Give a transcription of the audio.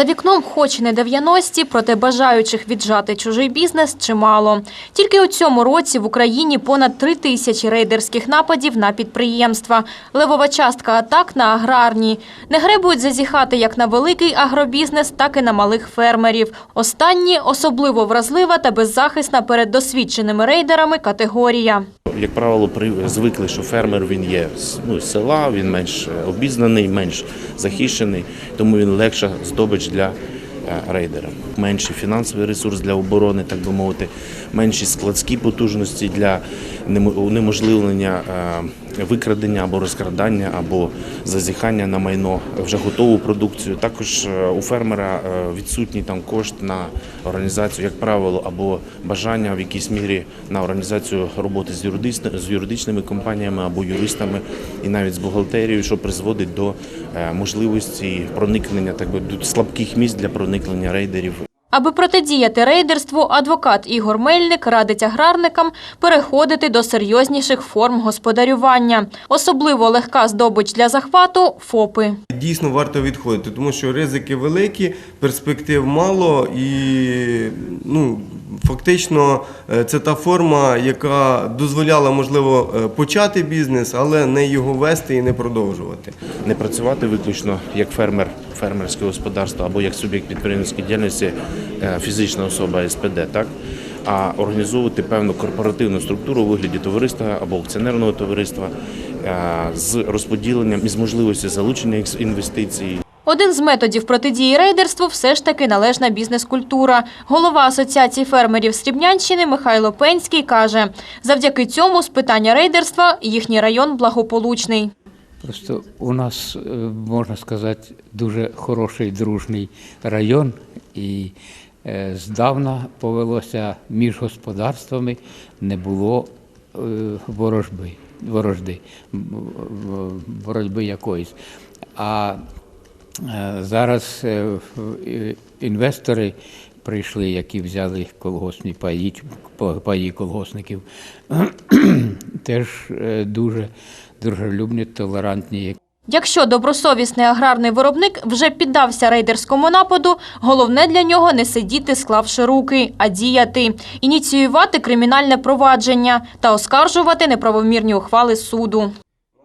За вікном хоч не 90-ті, проте бажаючих віджати чужий бізнес чимало. Тільки у цьому році в Україні понад три тисячі рейдерських нападів на підприємства. Левова частка атак на аграрні. Не гребують зазіхати як на великий агробізнес, так і на малих фермерів. Останні – особливо вразлива та беззахисна перед досвідченими рейдерами категорія. Як правило, звикли, що фермер він є ну, з села, він менш е, обізнаний, менш захищений, тому він легша здобич для е, рейдера. Менший фінансовий ресурс для оборони, так би мовити, менші складські потужності для унеможливлення е, викрадення або розкрадання, або зазіхання на майно, вже готову продукцію. Також е, у фермера е, відсутній там кошт на організацію, як правило, або бажання в якійсь мірі на організацію роботи з юридичними, з юридичними компаніями або юристами, і навіть з бухгалтерією, що призводить до можливості проникнення, так би слабких місць для проникнення рейдерів Аби протидіяти рейдерству, адвокат Ігор Мельник радить аграрникам переходити до серйозніших форм господарювання. Особливо легка здобич для захвату – ФОПи. Дійсно варто відходити, тому що ризики великі, перспектив мало і ну, фактично е, це та форма, яка дозволяла, можливо, е, почати бізнес, але не його вести і не продовжувати. не працювати виключно як фермер, фермерське господарство або як суб'єкт підприємницької діяльності, е, фізична особа СПД, так? А організовувати певну корпоративну структуру у вигляді товариства або акціонерного товариства з розподіленням і з можливістю залучення інвестицій. Один з методів протидії рейдерству все ж таки належна бізнес-культура. Голова Асоціації фермерів Срібнянщини Михайло Пенський каже, завдяки цьому з питання рейдерства їхній район благополучний. Просто у нас, е, можна сказати, дуже хороший дружний район, і е, здавна повелося між господарствами, не було е, ворожби, ворожди, боротьби якоїсь. А зараз е, в- е, інвестори прийшли, які взяли колгоспні паї, паї колгосників, теж е, дуже дружелюбні, толерантні. Якщо добросовісний аграрний виробник вже піддався рейдерському нападу, головне для нього не сидіти, склавши руки, а діяти, ініціювати кримінальне провадження та оскаржувати неправомірні ухвали суду.